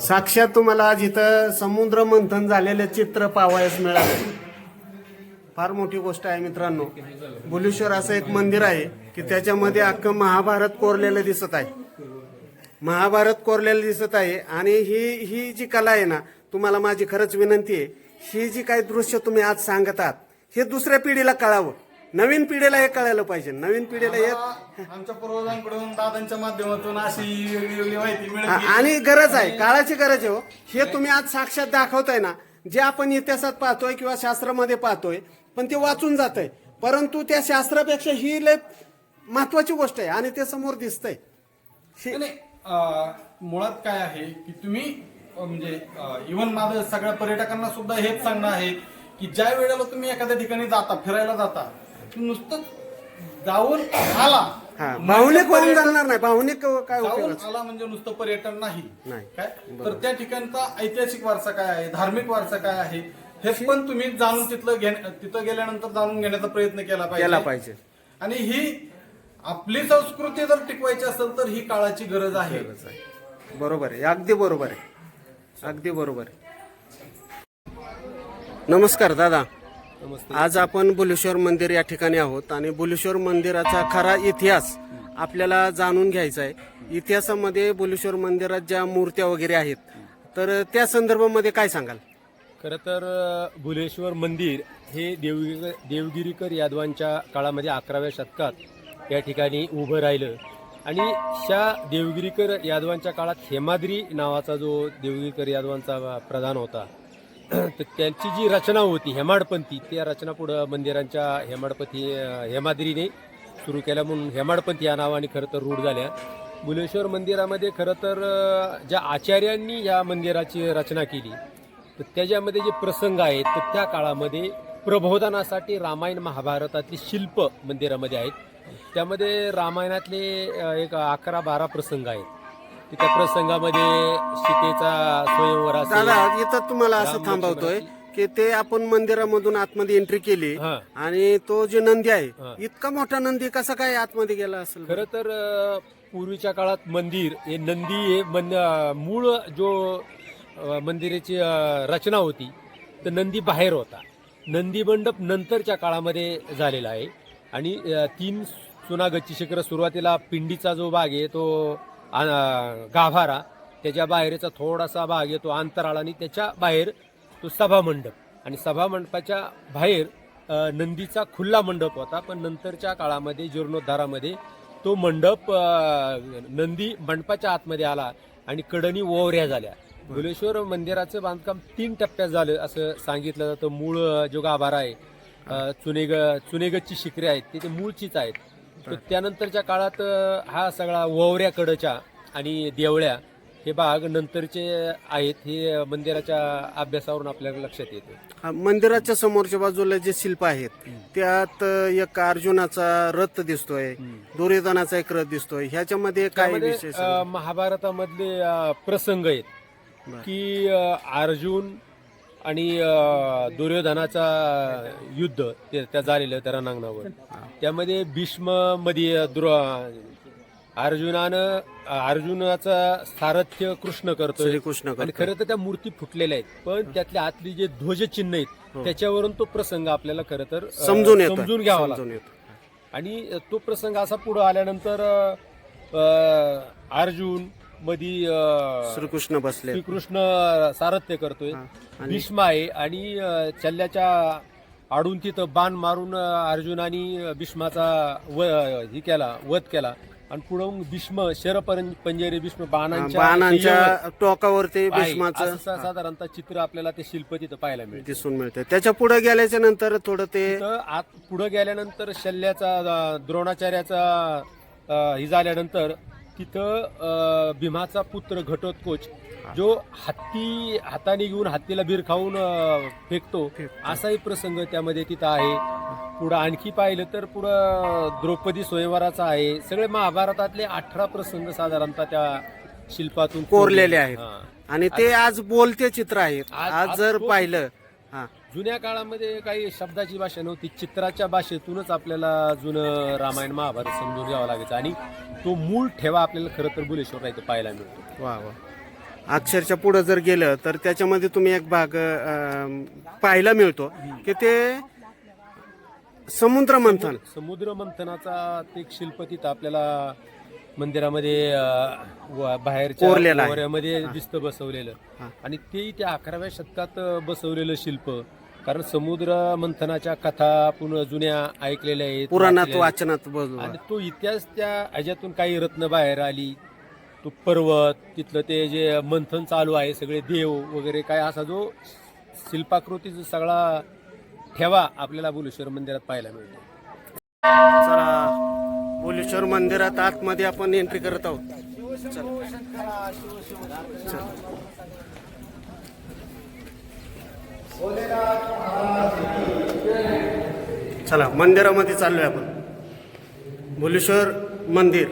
साक्षात तुम्हाला आज इथं समुद्र मंथन झालेलं चित्र पावायस मिळालं. फार मोठी गोष्ट आहे मित्रांनो. बुलेश्वर असं एक मंदिर आहे की त्याच्यामध्ये अख्खं महाभारत कोरलेलं दिसत आहे. महाभारत कोरलेलं दिसत आहे आणि ही ही जी कला आहे ना तुम्हाला माझी खरंच विनंती आहे. ही जी काही दृश्य तुम्ही आज सांगतात हे दुसऱ्या पिढीला कळावं. नवीन पिढीला हे कळायला पाहिजे. नवीन पिढीला हे आम्हाला आमच्या पूर्वजांकडून दादांच्या माध्यमातून अशी वेगळी वेगळी माहिती मिळत गेली. आणि गरज आहे काळाची गरज आहे हो. हे तुम्ही आज साक्षात दाखवताय ना जे आपण इतिहासात पाहतोय किंवा शास्त्रामध्ये पाहतोय पण ते वाचून जात आहे परंतु त्या शास्त्रापेक्षा ही लय महत्वाची गोष्ट आहे आणि ते समोर दिसतंय. नाही, नाही, अं, मुळात काय आहे की तुम्ही अं, म्हणजे इव्हन माझं सगळ्या पर्यटकांना सुद्धा हेच सांगणं आहे की ज्या वेळेला तुम्ही एखाद्या ठिकाणी जाता फिरायला जाता तुम्ही नुसतं जाऊन आला. भावनिक पर्यटन- जाणार नाही भावनिक काय जाऊन आला म्हणजे नुसतं पर्यटन नाही. नाही. काय? तर त्या ठिकाणचा ऐतिहासिक वारसा काय आहे? धार्मिक वारसा काय आहे? हे पण तुम्ही जाणून तिथलं घेण तिथं गेल्यानंतर जाणून घेण्याचा प्रयत्न केला केला पाहिजे. आणि ही आपली संस्कृती जर टिकवायची असेल तर ही काळाची गरज आहे. बरोबर आहे. अगदी बरोबर आहे. अगदी बरोबर आहे. नमस्कार दादा. आज आपण बुलेश्वर मंदिर या ठिकाणी आहोत आणि बुलेश्वर मंदिराचा खरा इतिहास आपल्याला जाणून घ्यायचा आहे इतिहासामध्ये बुलेश्वर मंदिरात ज्या मूर्त्या वगैरे आहेत तर त्या संदर्भामध्ये काय सांगाल? खरं तर भुलेश्वर मंदिर हे देवगिरी देवगिरीकर यादवांच्या काळामध्ये अकराव्या शतकात या ठिकाणी उभं राहिलं. आणि ह्या देवगिरीकर यादवांच्या काळात हेमाद्री नावाचा जो देवगिरीकर यादवांचा प्रधान होता तर त्यांची जी रचना होती हेमाडपंथी त्या रचना पुढं मंदिरांच्या हेमाडपंथी हेमाद्रीने सुरू केल्या म्हणून हेमाडपंथी या नावाने खरं तर रूढ झाल्या. बुलेश्वर मंदिरामध्ये खरं तर ज्या आचार्यांनी या मंदिराची रचना केली तर त्याच्यामध्ये जे प्रसंग आहेत तर त्या काळामध्ये प्रबोधनासाठी रामायण महाभारतातली शिल्प मंदिरामध्ये आहेत. त्यामध्ये रामायणातले एक अकरा बारा प्रसंग आहेत. त्या प्रसंगामध्ये सीतेचा स्वयंवर दादा असेल इथं तुम्हाला असं थांबवतोय की ते आपण मंदिरामधून आतमध्ये एंट्री केली हा. आणि तो जे नंदी हा. आहे इतका मोठा नंदी कसा काय आतमध्ये गेला असेल? खरं तर अ, पूर्वीच्या काळात मंदिर हे नंदी हे मन अ, मूळ जो अ, मंदिराची अ, रचना होती तर नंदी बाहेर होता. नंदी मंडप नंतरच्या काळामध्ये झालेला आहे. आणि अ, तीन सुनागतची शिखर सुरुवातीला पिंडीचा जो भाग आहे तो गाभारा त्याच्या बाहेरचा थोडासा भाग येतो तो अंतराळ आणि त्याच्या बाहेर तो सभा मंडप. आणि सभा मंडपाच्या बाहेर नंदीचा खुल्ला मंडप होता पण नंतरच्या काळामध्ये जीर्णोद्धारामध्ये तो मंडप नंदी मंडपाच्या आतमध्ये आला आणि कडणी ओवऱ्या झाल्या. भुलेश्वर मंदिराचं बांधकाम तीन टप्प्यात झालं असं सांगितलं जातं. मूळ जो गाभारा आहे चुनेग चुनेगतची शिखरे आहेत ते ते मूळचीच आहेत. तर त्यानंतरच्या काळात हा सगळा ओवऱ्या कडच्या आणि देवळ्या हे भाग नंतरचे आहेत हे मंदिराच्या अभ्यासावरून आपल्याला लक्षात येते. हा, मंदिराच्या समोरच्या बाजूला जे शिल्प आहेत त्यात एक अर्जुनाचा रथ दिसतोय दुर्योधनाचा एक रथ दिसतोय. ह्याच्यामध्ये काय विशेष महाभारतामधले प्रसंग आहेत की अर्जुन आणि दुर्योधनाचा युद्ध ते त्या झालेलं त्या रणांगणावर. त्यामध्ये भीष्ममध्ये दुर अर्जुनानं अर्जुनाचा सारथ्य कृष्ण करतोय. श्रीकृष्ण आणि. खरं तर त्या मूर्ती फुटलेल्या आहेत. पण त्यातल्या आतली जे ध्वजचिन्ह आहेत त्याच्यावरून तो प्रसंग आपल्याला खरं तर समजून येतो समजून घ्यावा लागतो. आणि तो प्रसंग असा पुढे आल्यानंतर अर्जुन मधी श्रीकृष्ण बसले श्रीकृष्ण सारथ्य करतोय. भीष्म आहे आणि चल्ल्याच्या आडून तिथं बाण मारून अर्जुनानी भीष्माचा व हे केला वध केला. आणि पुढं भीष्म शर पंजेरी भीष्म बाणांच्या बाणांच्या टोकावरती. भीष्माचं साधारणतः चित्र आपल्याला ते शिल्प तिथं पाहायला मिळते. दिसून मिळतंय त्याच्या पुढे गेल्याच्यानंतर थोडं ते आत पुढे गेल्यानंतर शल्याचा द्रोणाचार्याचा हे झाल्यानंतर तिथं भीमाचा पुत्र घटोत्कोच जो हत्ती हाताने घेऊन हत्तीला बीर खाऊन फेकतो असाही प्रसंग त्यामध्ये तिथं आहे. पुढं आणखी पाहिलं तर पुढं द्रौपदी स्वयंवराचा आहे. सगळे महाभारतातले अठरा प्रसंग साधारणतः त्या शिल्पातून कोरलेले आहेत. आणि ते आज बोलते चित्र आहेत. आज- जर पाहिलं हा. जुन्या काळामध्ये काही शब्दाची भाषा नव्हती चित्राच्या भाषेतूनच आपल्याला जुनं रामायण महाभारत समजून घ्यावं लागायचं. आणि तो मूळ ठेवा आपल्याला खरं तर बुलेश्वर इथं पाहायला मिळतो. वा वा. अक्षरच्या पुढं जर गेलं तर त्याच्यामध्ये तुम्ही एक भाग अं, पाहायला मिळतो की ते समुद्र मंथन. समुद्र मंथनाचा ते एक शिल्प तिथं आपल्याला मंदिरामध्ये अं, व- बाहेरच्या कोरलेलं आहे. कोऱ्यामध्ये दिसतं बसवलेलं. आणि ते त्या अकराव्या शतकात अं, बसवलेलं शिल्प. कारण समुद्र मंथनाच्या कथा पुन्हा जुन्या ऐकलेल्या आहेत पुराणात वाचलेल्या आहेत. वाचनात आणि तो इतिहास त्या ह्याच्यातून काही रत्न बाहेर आली. तो पर्वत तिथलं ते जे मंथन चालू आहे सगळे देव वगैरे काय असा जो शिल्पाकृतीचा सगळा ठेवा आपल्याला बोलेश्वर मंदिरात पाहायला मिळतो. चला बोलेश्वर मंदिरात आतमध्ये आपण एंट्री करत आहोत. चला. चला मंदिरामध्ये चाललोय आपण. बोलेश्वर मंदिर.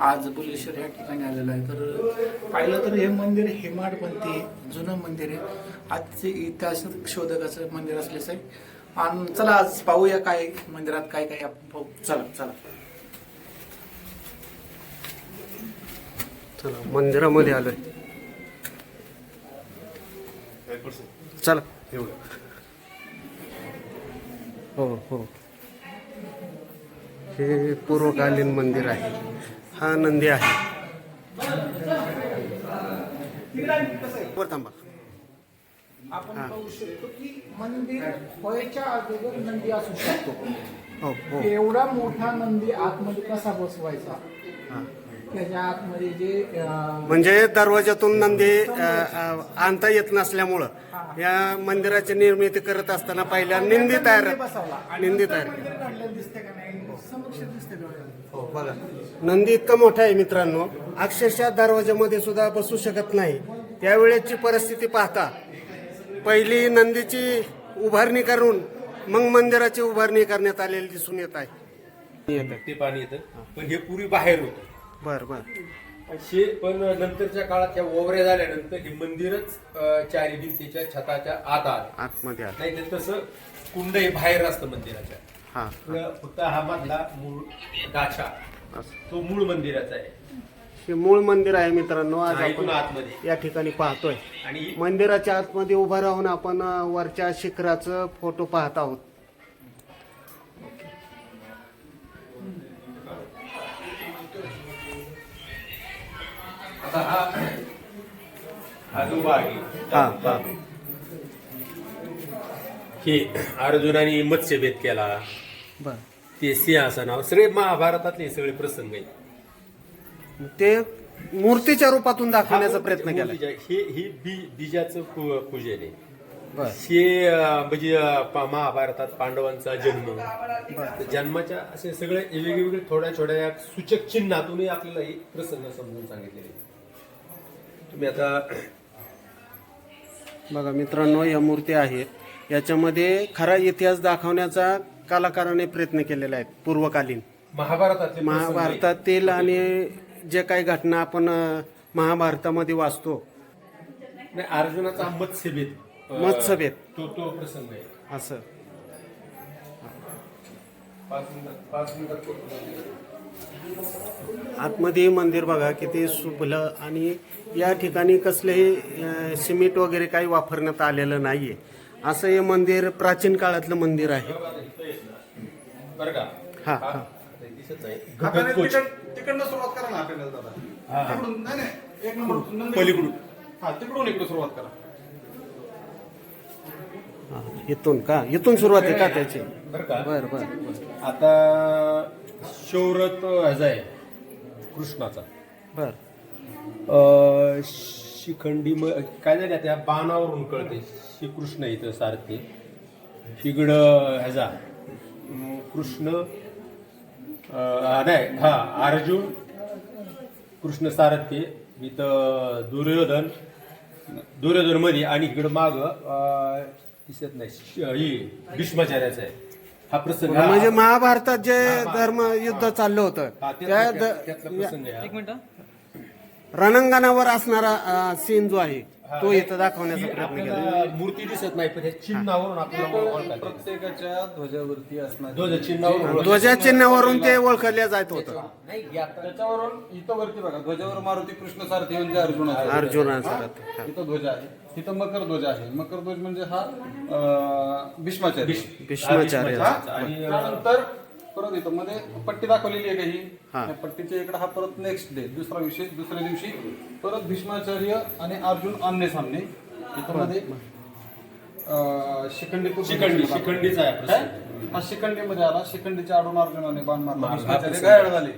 आज बुलेश्वर या ठिकाणी आलेलं आहे. तर पाहिलं तर हे मंदिर हेमाडपंथी जुनं मंदिर आहे. आजचे इतिहास शोधकाचं मंदिर असल्याचं आहे. आणि चला आज पाहूया काय मंदिरात काय काय आपण पाहू. चला चला. चला मंदिरामध्ये आलोय. चला हो हो. हे पूर्वकालीन मंदिर आहे. हा नंदी आहे. वर थांबा. आपण पाहू शकतो की मंदिर अगोदर नंदी असू शकतो. हो हो. एवढा मोठा नंदी आतमध्ये कसा बसवायचा? हा. त्याच्या आतमध्ये जे अं, म्हणजे दरवाजातून नंदी अ, अ, आणता येत नसल्यामुळं या मंदिराची निर्मिती करत असताना पहिल्या निंदी तयार बसवला. निंदी तयार केली. मंदिर काढलेलं दिसते का नाही? समक्ष दिसते डोळ्याला. हो बघा नंदी इतका मोठा आहे मित्रांनो. अक्षरशः दरवाजामध्ये सुद्धा बसू शकत नाही. त्यावेळेची परिस्थिती पाहता पहिली नंदीची उभारणी करून मग मंदिराची उभारणी करण्यात आलेली दिसून येत आहे. ते पाणी येतं. पण हे पूर्वी बाहेर होतं. बर बर. हे पण नंतरच्या काळात त्या ओवऱ्या झाल्यानंतर हे मंदिरच अं, चारी भिंतीच्या छताच्या आत आलं. आतमध्ये आलं. नाही तर तसं कुंड हे बाहेर असतं मंदिराच्या. हा. तर फक्त हा मधला मूळ गाछा. असं. तो मूळ मंदिराचा आहे. हे मूळ मंदिर आहे मित्रांनो आज हा, इथून आपण आतमध्ये. या ठिकाणी पाहतोय. आणि मंदिराच्या आतमध्ये उभं राहून आपण अ, वरच्या शिखराचं फोटो पाहत आहोत. आता हा हा आहे, हा हा. हे अर्जुनाने मत्स्यभेद केला. बर. ते सिंहासनावर सगळे महाभारतातले सगळे प्रसंग आहेत. ते मूर्तीच्या रूपातून दाखवण्याचा प्रयत्न केला. हे हे बी- बीजाचं पू- पूजन. आहे बर. हे अं, म्हणजे अं, पा- महाभारतात पांडवांचा जन्म. तर जन्माच्या असे सगळे वेगवेगळे थोड्या थोड्या सूचक चिन्हातूनही आपल्याला हे प्रसंग समजून सांगितलेले आहेत. तुम्ही आता बघा मित्रांनो या मूर्ती आहेत याच्यामध्ये खरा इतिहास दाखवण्याचा कलाकाराने प्रयत्न केलेला आहे पूर्वकालीन महाभारतातले. महाभारतातील आणि जे काही घटना आपण महाभारतामध्ये वाचतो नाही अर्जुनाचा मत्स्यभेद मत्स्यभेद. तो तो प्रसंग आहे असं पाच मिनिटात पाच मिनिटात. आतमध्ये मंदिर बघा किती सुबलं आणि या ठिकाणी कसलेही सिमेंट वगैरे काही वापरण्यात आलेलं नाहीये. असं हे मंदिर प्राचीन काळातलं मंदिर आहे. हा हा. ते दिसत नाही आता घटक कोच. तिकड- तिकडनं सुरुवात करा ना आपल्याला दादा. तिकडून नाही नाही एक नंबर नंदी- पलीकडून. हा तिकडून इकडे सुरुवात करा. इथून का? इथून सुरुवात आहे का त्याची? बरं का? बर बर बर. आता शौरत ह्याचा आहे कृष्णाचा. बर. अं, शिखंडी म- काय झालं त्या बाणावरून कळते श्रीकृष्ण इथं सारखे. इकडं ह्याचा. अं, कृष्ण अं, नाही हा अर्जुन कृष्ण सारथी इथं दुर्योधन दुर्योधनमध्ये आणि इकडं माग दिसत नाही. श- ही भीष्माचार्याचा आहे. हा प्रसंग म्हणजे महाभारतात जे धर्म युद्ध चाललं होतं त्या द- प्रसंग आहे हा. रणांगणावर असणारा सीन जो आहे तो इथं दाखवण्याचा प्रयत्न केला आपल्याला मूर्ती दिसत नाही पण हे चिन्हावरून आपल्याला ओळखता येतं. प्रत्येकाच्या ध्वजावरती असणार ध्वज चिन्हावरून ओळखता ध्वजा चिन्हावरून ते ओळखल्या जात होतं. नाही त्याच्यावरून इथं वरती बघा ध्वजावर मारुती कृष्ण सारथी म्हणजे अर्जुनाचा अर्जुनाचा रथ. हा. इथं ध्वज आहे इथं मकर ध्वज आहे मकर ध्वज म्हणजे हा अं, भीष्माचार्य भीष्माचार्य हा? त्यानंतर परत इथं मध्ये पट्टी दाखवलेली आहे काही हा. त्या पट्टीच्या इकडे हा परत नेक्स्ट डे दुसरा विषय दुसऱ्या दिवशी परत भीष्माचार्य आणि अर्जुन आमने सामने. इथं मध्ये अं, शिखंडी तो शिखंडी शिखंडीचा आहे? हा? शिखंडीमध्ये आला. शिखंडीच्या आडून अर्जुनाने बाण मारला. भीष्माचार्य झाले?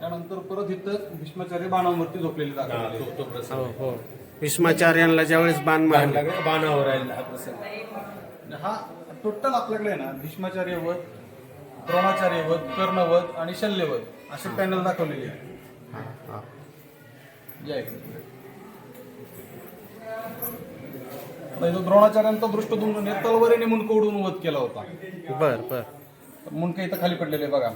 त्यानंतर परत इथं भीष्माचार्य बाणावरती झोपलेले हा, दाखवले तो- तो प्रसंग. हो हो. भीष्माचार्यांना ज्यावेळेस बाण मारला. बाणावर हा प्रसंग. टोटल आपल्याकडे आहे ना भीष्माचार्य वध द्रोणाचार्य वध कर्णवध आणि शल्यवध असे पॅनल दाखवलेले आहे. हा, हा. या इकडे. आता इथं द्रोणाचार्यांचा दृष्टदुम्न तलवारीने मुंडक उडून वध केला होता. बर बर. मुंडक इथं खाली पडलेले बघा?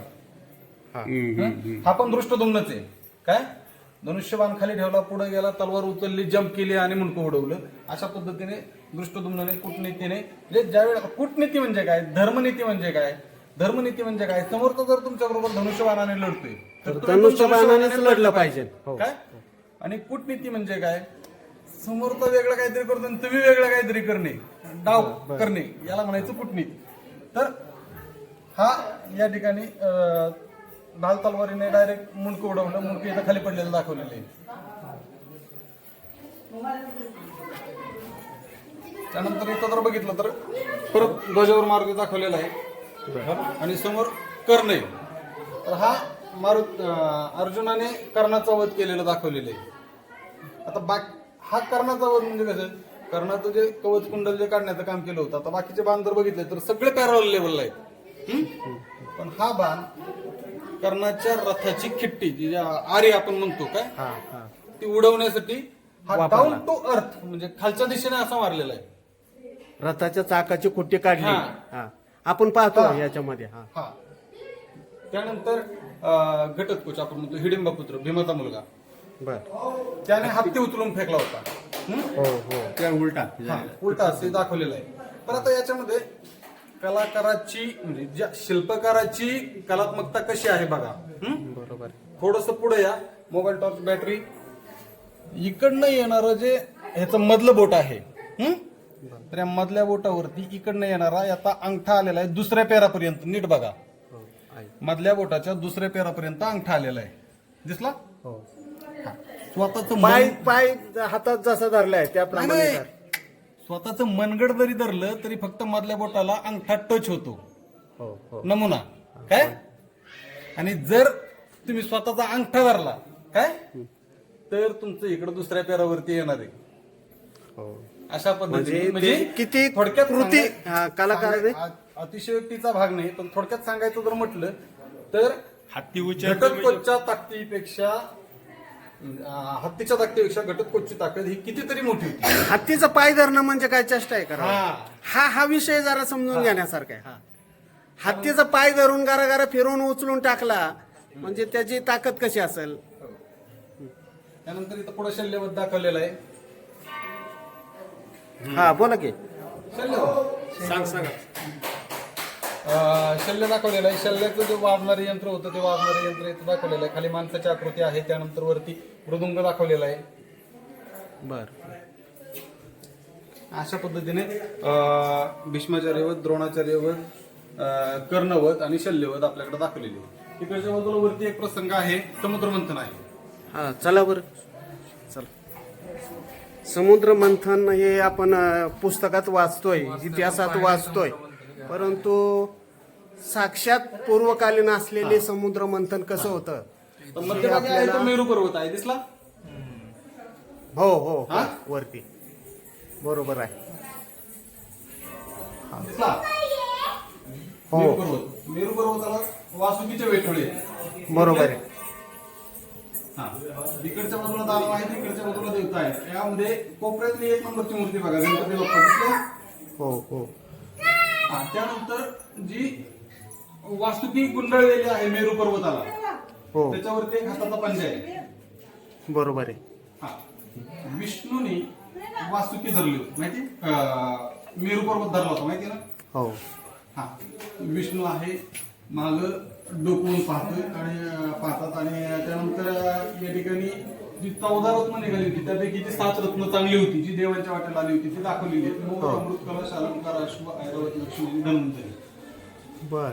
हा. पण दृष्टदुम्नच आहे. काय? धनुष्यबाण खाली ठेवला पुढे गेला तलवार उचलली जम्प केली आणि मुंडकं उडवलं. अशा पद्धतीने दृष्टदुम्नने कूटनीतीने म्हणजे ज्यावेळेला कूटनीती म्हणजे काय? धर्मनीती म्हणजे काय? धर्मनीती म्हणजे काय? समोरचा जर तुमच्या बरोबर धनुष्यबाणाने लढतोय तर तुम्ही पण धनुष्यबाणानेच धनुष्यबाणाने लढलं पाहिजे. हो. काय? आणि कूटनीती म्हणजे काय? समोरचा वेगळं काहीतरी करतो आणि तुम्ही वेगळं काहीतरी करणे डाव करणे याला म्हणायचं कूटनीती. तर हा या ठिकाणी अं, ढाल तलवारीने डायरेक्ट मुंडकं उडवलं मुंडकं इथं खाली पडलेलं दाखवलेलं आहे. त्यानंतर इथं जर बघितलं तर परत ध्वजावर मारुती दाखवलेला आहे. आणि समोर कर्ण आहे तर हा मारुत अं, अर्जुनाने कर्णाचा वध केलेलं दाखवलेलं आहे. आता बाक हा कर्णाचा वध म्हणजे कसं? कर्णाचं जे कवच कुंडल जे काढण्याचं काम केलं होतं आता बाकीचे बाण जर बघितले तर सगळे पॅरल लेवलला आहेत? पण हा बाण कर्णाच्या रथाची खिट्टी जी आरी आपण म्हणतो काय? ती उडवण्यासाठी हा. डाऊन टू अर्थ म्हणजे खालच्या दिशेने असा मारलेला आहे. रथाच्या चाकाची कुट्टी काढली. आपण पाहतो हा. याच्यामध्ये हा. हा. त्यानंतर अं, घटोत्कच आपण म्हणतो हिडिंबा पुत्र भीमाचा मुलगा. बर. त्याने हत्ती उचलून फेकला होता. हम्म? हो हो. त्या उलटा. हा उलटा असे दाखवलेलं आहे. पण आता याच्यामध्ये कलाकाराची म्हणजे ज्या शिल्पकाराची कलात्मकता कशी आहे बघा. हम्म? बरोबर. थोडस पुढे या. मोबाईल टॉर्च बॅटरी इकडनं येणारं जे ह्याचं मधलं बोट आहे? तर या मधल्या बोटावरती इकडनं येणारा आता अंगठा आलेला आहे दुसऱ्या पेरापर्यंत. नीट बघा. हो. मधल्या बोटाच्या दुसऱ्या पेरापर्यंत अंगठा आलेला आहे. दिसला? हो. स्वतःच पाय पाय हातात जसा धरलाय त्याप्रमाणे. स्वतःच मनगड जरी धरलं तरी फक्त मधल्या बोटाला अंगठा टच होतो. हो हो. नमुना. काय? आणि जर तुम्ही स्वतःचा अंगठा धरला काय? तर तुमचं इकडं दुसऱ्या पेरावरती येणार आहे. हो. अशा म्हणजे पद्धतीने ते किती थोडक्यात कृती सांगाय- हा, कलाकार सांगाय- अतिशयोक्तीचा भाग नाही पण थोडक्यात सांगायचं जर म्हटलं तर हत्ती घटोत्कोचच्या ताकदीपेक्षा अं, हत्तीच्या ताकदीपेक्षा घटोत्कोचची ताकद ही कितीतरी मोठी होती. हत्तीचं पाय धरणं म्हणजे काय? चेष्टा आहे करा हा. हा हा विषय जरा समजून घेण्यासारखा आहे. हा. हत्तीचा पाय धरून गारा गारा फिरवून उचलून टाकला म्हणजे त्याची ताकद कशी असेल? त्यानंतर इथं पुढे शल्यवध दाखवलेला आहे. हा बोला की. शल्यवध सांग सांगा. अं, शल्य दाखवलेलं आहे. शल्याचं जे वाजणारे यंत्र होतं ते वाजणारे यंत्र इथं दाखवलेलं आहे. खाली माणसाची आकृती आहे त्यानंतर वरती मृदुंग दाखवलेला आहे. बर. अशा पद्धतीने अं, भीष्माचार्यवध द्रोणाचार्यवध अं, कर्णवध आणि शल्यवध आपल्याकडे दाखवलेले आहे. इकडच्या बाजूला वरती एक प्रसंग आहे समुद्र मंथन आहे. हा चला बर. समुद्र मंथन हे आपण पुस्तकात वाचतोय इतिहासात वाचतोय. परंतु साक्षात पूर्वकालीन असलेले समुद्र मंथन कसं होतं? तर मध्यभागी आहे तो मेरू पर्वत आहे? दिसला? हो हो हो. हा? वरती. बरोबर आहे. दिसला? हो. मेरू पर्वत. मेरू पर्वताला वासुकीचे वेटोळे आहेत. बरोबर आहे. हा. इकडच्या बाजूला दानव आहे तिकडच्या बाजूला देवता आहे यामध्ये कोपऱ्यातली एक नंबरची मूर्ती बघा गणपती बाप्पा दिसले हो हो. हा, त्यानंतर जी वास्तुकी गुंडाळलेली आहे मेरू पर्वताला हो. त्याच्यावरती एक हाताचा पंजा आहे. बरोबर आहे. हा. विष्णूने वासुकी धरली होती माहिती? अं, मेरू पर्वत धरला होता माहिती ना? हो. हा. विष्णू आहे माग डोकवून पाहतोय आणि पाहतात आणि त्यानंतर या ठिकाणी जी चौदा रत्न निघाली होती त्यापैकी जी सात रत्न चांगली होती जी देवांच्या वाटेला आली होती ती दाखवलेली आहे मोर, अमृत कलश अलंकार अश्व ऐरावत लक्ष्मी धन्वंतरी बर.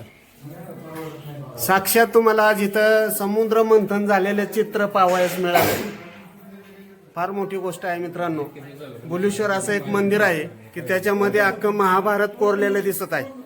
साक्षात तुम्हाला आज इथं समुद्र मंथन झालेलं चित्र पाहावयास मिळालं. फार मोठी गोष्ट आहे मित्रांनो. बुलेश्वर असं एक मंदिर आहे की त्याच्यामध्ये अख्खं महाभारत कोरलेलं दिसत आहे.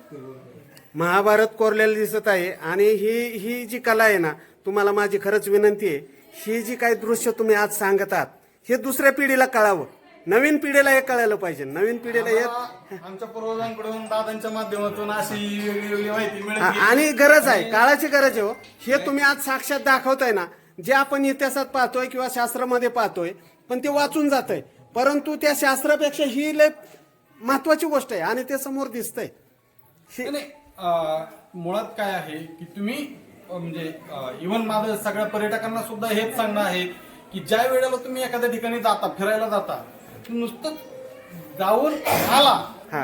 महाभारत कोरलेलं दिसत आहे आणि ही ही जी कला आहे ना तुम्हाला माझी खरंच विनंती आहे ही जी काही दृश्य तुम्ही आज सांगत आहात हे दुसऱ्या पिढीला कळावं. नवीन पिढीला हे कळायला पाहिजे. नवीन पिढीला हे आमच्या पूर्वजांकडून दादांच्या माध्यमातून अशी वेगळी वेगळी माहिती मिळत. गेली. आणि गरज आहे काळाची गरज आहे हो. हे तुम्ही आज साक्षात दाखवताय ना जे आपण इतिहासात पाहतोय किंवा शास्त्रामध्ये पाहतोय पण ते वाचून जात आहे परंतु त्या शास्त्रापेक्षा ही लय महत्वाची गोष्ट आहे आणि ते समोर दिसतंय. मुळात काय आहे की तुम्ही म्हणजे इव्हन माझं सगळ्या पर्यटकांना सुद्धा हेच सांगणं आहे की ज्या वेळेला तुम्ही एखाद्या ठिकाणी जाता फिरायला जाता नुसतं जाऊन आला.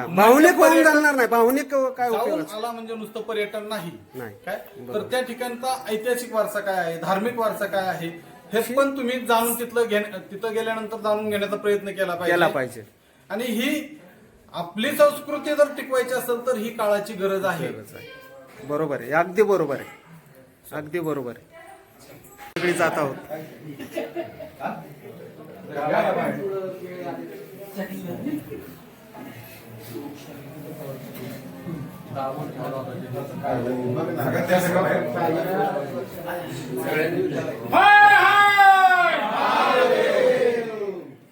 भावनिक होऊन चालणार नाही. भावनिक काय जाऊन आला म्हणजे नुसतं पर्यटन नाही. काय? तर त्या ठिकाणचा ऐतिहासिक वारसा काय आहे? धार्मिक वारसा काय आहे? हे पण तुम्ही जाणून तिथलं घेण्या- तिथं गेल्यानंतर जाणून घेण्याचा प्रयत्न केला पाहिजे. आणि ही आपली संस्कृती जर टिकवायची असेल तर ही काळाची गरज आहे आहे बरोबर आहे अगदी बरोबर आहे अगदी बरोबर आहे सगळी जात आहोत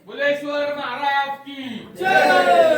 बुलेश्वर महाराज की जय